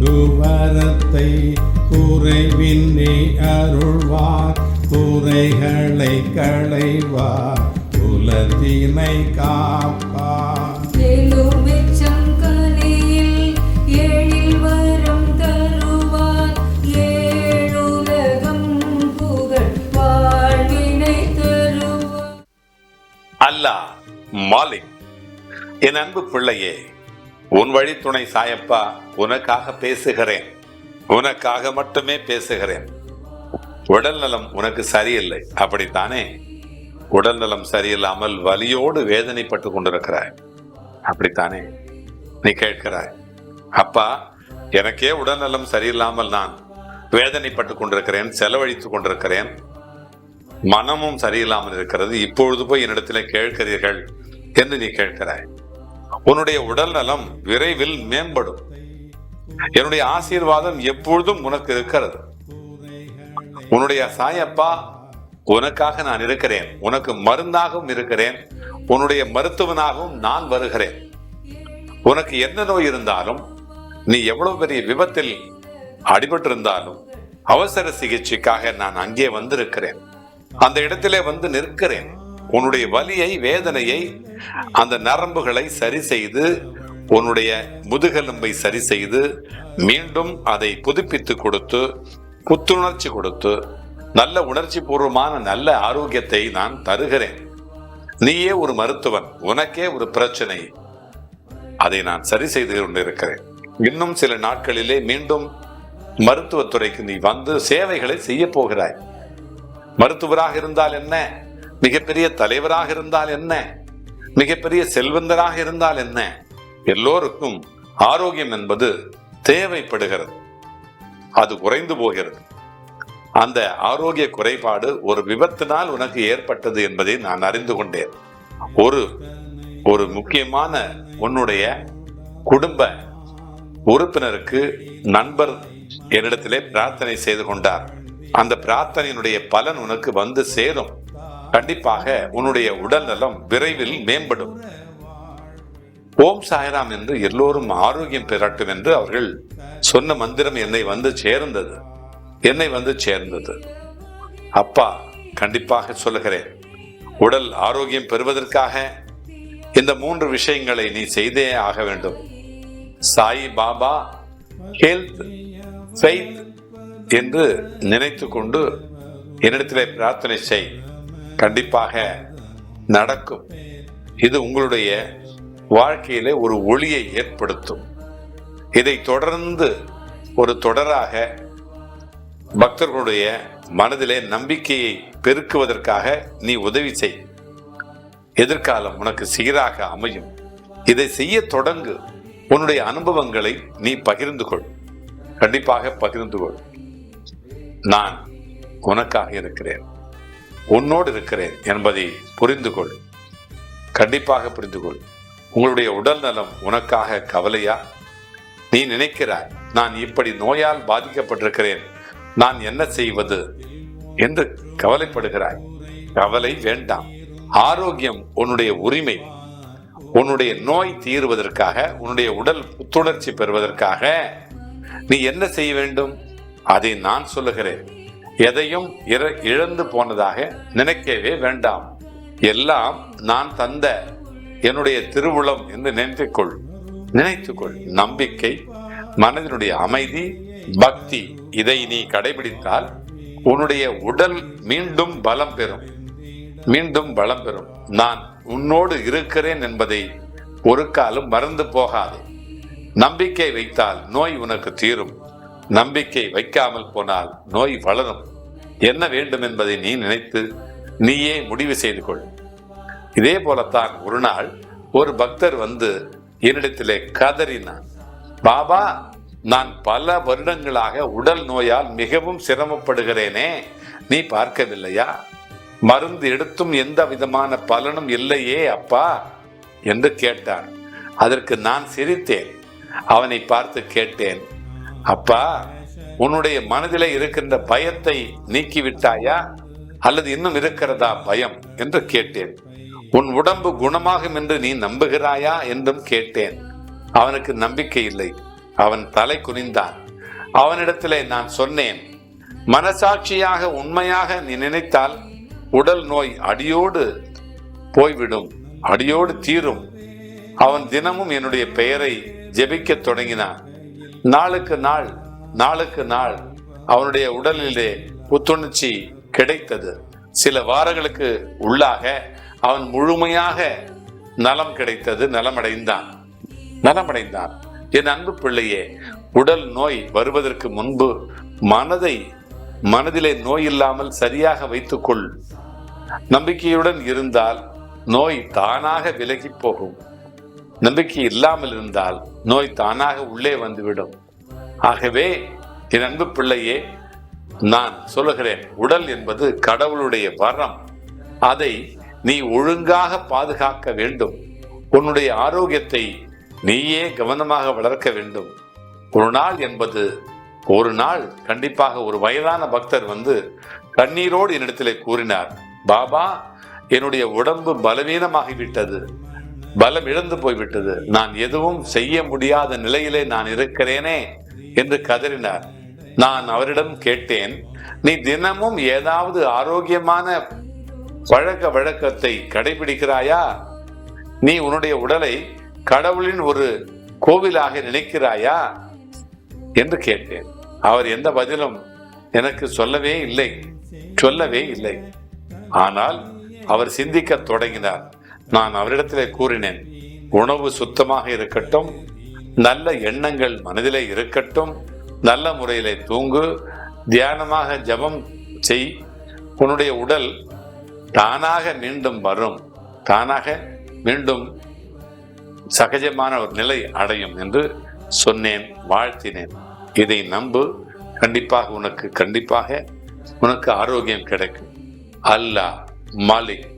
போக்குவரத்தை குறைவின்றி அருள்வார். குறைகளை களைவார். குலத்தினை காப்பார். எலுமிச்சம் கனியில் எழில் வரம் தருவார். ஏழுலகம் புகழ் வாழ்வினை தருவார். அல்லாஹ் மாலிக் என் அன்பு பிள்ளையே உன் வழி துணை சாயப்பா உனக்காக பேசுகிறேன். உனக்காக மட்டுமே பேசுகிறேன். உடல் நலம் உனக்கு சரியில்லை. அப்படித்தானே? உடல் நலம் சரியில்லாமல் வலியோடு வேதனைப்பட்டு கொண்டிருக்கிறாய். அப்படித்தானே? நீ கேட்கிறாய் அப்பா எனக்கே உடல் நலம் சரியில்லாமல் நான் வேதனைப்பட்டு கொண்டிருக்கிறேன் செலவழித்துக் கொண்டிருக்கிறேன். மனமும் சரியில்லாமல் இருக்கிறது. இப்பொழுது போய் என்னிடத்தில் கேட்கிறீர்கள் என்று நீ கேட்கிறாய். உன்னுடைய உடல் நலம் விரைவில் மேம்படும். என்னுடைய ஆசீர்வாதம் எப்பொழுதும் உனக்கு இருக்கிறது. உன்னுடைய சாயப்பா உனக்காக நான் இருக்கிறேன். உனக்கு மருந்தாகவும் இருக்கிறேன். உன்னுடைய மருத்துவனாகவும் நான் வருகிறேன். உனக்கு என்ன நோய் இருந்தாலும் நீ எவ்வளவு பெரிய விபத்தில் அடிபட்டிருந்தாலும் அவசர சிகிச்சைக்காக நான் அங்கே வந்திருக்கிறேன். அந்த இடத்திலே வந்து நிற்கிறேன். உன்னுடைய வலியை வேதனையை அந்த நரம்புகளை சரி செய்து உன்னுடைய முதுகெலும்பை சரி செய்து மீண்டும் அதை புதுப்பித்து கொடுத்து புத்துணர்ச்சி கொடுத்து நல்ல உணர்ச்சி பூர்வமான நல்ல ஆரோக்கியத்தை நான் தருகிறேன். நீயே ஒரு மருத்துவன் உனக்கே ஒரு பிரச்சனை. அதை நான் சரி செய்து கொண்டிருக்கிறேன். இன்னும் சில நாட்களிலே மீண்டும் மருத்துவத்துறைக்கு நீ வந்து சேவைகளை செய்ய போகிறாய். மருத்துவராக இருந்தால் என்ன? மிகப்பெரிய தலைவராக இருந்தால் என்ன? மிகப்பெரிய செல்வந்தராக இருந்தால் என்ன? எல்லோருக்கும் ஆரோக்கியம் என்பது தேவைப்படுகிறது. அது குறைந்து போகிறது. அந்த ஆரோக்கிய குறைபாடு ஒரு விபத்தினால் உனக்கு ஏற்பட்டது என்பதை நான் அறிந்து கொண்டேன். ஒரு ஒரு முக்கியமான உன்னுடைய குடும்ப உறுப்பினருக்கு நண்பர் என்னிடத்திலே பிரார்த்தனை செய்து கொண்டார். அந்த பிரார்த்தனையினுடைய பலன் உனக்கு வந்து சேரும். கண்டிப்பாக உன்னுடைய உடல் நலம் விரைவில் மேம்படும். ஓம் சாய்ராம் என்று எல்லோரும் ஆரோக்கியம் பெறட்டும் என்று அவர்கள் சொன்ன மந்திரம் என்னை வந்து சேர்ந்தது. என்னை வந்து சேர்ந்தது. அப்பா கண்டிப்பாக சொல்லுகிறேன். உடல் ஆரோக்கியம் பெறுவதற்காக இந்த மூன்று விஷயங்களை நீ செய்தே ஆக வேண்டும். சாய் பாபா ஹெல்த் ஃபெய்த் என்று நினைத்து கொண்டு என்னிடத்திலே பிரார்த்தனை செய். கண்டிப்பாக நடக்கும். இது உங்களுடைய வாழ்க்கையில ஒரு ஒளியை ஏற்படுத்தும். இதை தொடர்ந்து ஒரு தொடராக பக்தர்களுடைய மனதிலே நம்பிக்கையை பெருக்குவதற்காக நீ உதவி செய். எதிர்காலம் உனக்கு சீராக அமையும். இதை செய்ய தொடங்கு. உன்னுடைய அனுபவங்களை நீ பகிர்ந்து கொள். கண்டிப்பாக பகிர்ந்து கொள். நான் உனக்காக இருக்கிறேன். உன்னோடு இருக்கிறேன் என்பதை புரிந்து கொள் கண்டிப்பாக புரிந்து கொள் உங்களுடைய உடல் நலம் உனக்காக கவலையா? நீ நினைக்கிறாய் நான் இப்படி நோயால் பாதிக்கப்பட்டிருக்கிறேன். நான் என்ன செய்வது என்று கவலைப்படுகிறாய். கவலை வேண்டாம். ஆரோக்கியம் உன்னுடைய உரிமை. உன்னுடைய நோய் தீருவதற்காக உன்னுடைய உடல் புத்துணர்ச்சி பெறுவதற்காக நீ என்ன செய்ய வேண்டும்? அதை நான் சொல்லுகிறேன். எதையும் இழந்து போனதாக நினைக்கவே வேண்டாம். எல்லாம் நான் தந்த என்னுடைய திருவுளம் என்று நினைத்துக்கொள். நினைத்துக்கொள். நம்பிக்கை மனதினுடைய அமைதி பக்தி இதை நீ கடைபிடித்தால் உன்னுடைய உடல் மீண்டும் பலம் பெறும். மீண்டும் பலம் பெறும். நான் உன்னோடு இருக்கிறேன் என்பதை ஒரு காலம் மறந்து போகாது. நம்பிக்கை வைத்தால் நோய் உனக்கு தீரும். நம்பிக்கை வைக்காமல் போனால் நோய் வளரும். என்ன வேண்டும் என்பதை நீ நினைத்து நீயே முடிவு செய்து கொள். இதே போலத்தான் ஒரு நாள் ஒரு பக்தர் வந்து என்னிடத்திலே கதறினான் பாபா நான் பல வருடங்களாக உடல் நோயால் மிகவும் சிரமப்படுகிறேனே நீ பார்க்கவில்லையா? மருந்து எடுத்தும் எந்த விதமான பலனும் இல்லையே அப்பா என்று கேட்டான் அதற்கு நான் சிரித்தேன். அவனை பார்த்து கேட்டேன். அப்பா உன்னுடைய மனதிலே இருக்கின்ற பயத்தை நீக்கிவிட்டாயா? அல்லது இன்னும் இருக்கிறதா பயம் என்று கேட்டேன். உன் உடம்பு குணமாகும் என்று நீ நம்புகிறாயா என்றும் கேட்டேன். அவனுக்கு நம்பிக்கை இல்லை. அவன் தலை குனிந்தான். அவனிடத்திலே நான் சொன்னேன் மனசாட்சியாக உண்மையாக நீ நினைத்தால் உடல் நோய் அடியோடு போய்விடும் அடியோடு தீரும். அவன் தினமும் என்னுடைய பெயரை ஜெபிக்கத் தொடங்கினான். நாளுக்கு நாள் நாளுக்கு நாள் அவனுடைய உடலிலே புத்துணர்ச்சி கிடைத்தது. சில வாரங்களுக்கு உள்ளாக அவன் முழுமையாக நலம் கிடைத்தது நலமடைந்தான். நலமடைந்தான். என் அன்பு பிள்ளையே உடல் நோய் வருவதற்கு முன்பு மனதை மனதிலே நோய் இல்லாமல் சரியாக வைத்துக்கொள். நம்பிக்கையுடன் இருந்தால் நோய் தானாக விலகி போகும். நம்பிக்கை இல்லாமல் இருந்தால் நோய் தானாக உள்ளே வந்துவிடும். ஆகவே என் அன்பு பிள்ளையே நான் சொல்லுகிறேன் உடல் என்பது கடவுளுடைய வரம். அதை நீ ஒழுங்காக பாதுகாக்க வேண்டும். உன்னுடைய ஆரோக்கியத்தை நீயே கவனமாக வளர்க்க வேண்டும். ஒரு நாள் என்பது ஒரு நாள். கண்டிப்பாக ஒரு வயதான பக்தர் வந்து கண்ணீரோடு என்னிடத்திலே கூறினார் பாபா என்னுடைய உடம்பு பலவீனமாகிவிட்டது. பலம் இழந்து போய்விட்டது. நான் எதுவும் செய்ய முடியாத நிலையிலே நான் இருக்கிறேனே என்று கதறினார். நான் அவரிடம் கேட்டேன் நீ தினமும் ஏதாவது ஆரோக்கியமான பழக்க வழக்கத்தை கடைபிடிக்கிறாயா? நீ உன்னுடைய உடலை கடவுளின் ஒரு கோவிலாக நினைக்கிறாயா? என்று கேட்டேன். அவர் எந்த பதிலும் எனக்கு சொல்லவே இல்லை சொல்லவே இல்லை. ஆனால் அவர் சிந்திக்க தொடங்கினார். நான் அவரிடத்திலே கூறினேன் உணவு சுத்தமாக இருக்கட்டும் நல்ல எண்ணங்கள் மனதிலே இருக்கட்டும் நல்ல முறையிலே தூங்கு தியானமாக ஜெபம் செய் உன்னுடைய உடல் தானாக மீண்டும் வரும் தானாக மீண்டும் சகஜமான ஒரு நிலை அடையும் என்று சொன்னேன் வாழ்த்தினேன். இதை நம்பு கண்டிப்பாக உனக்கு கண்டிப்பாக உனக்கு ஆரோக்கியம் கிடைக்கும். அல்லாஹ் மாலிக்.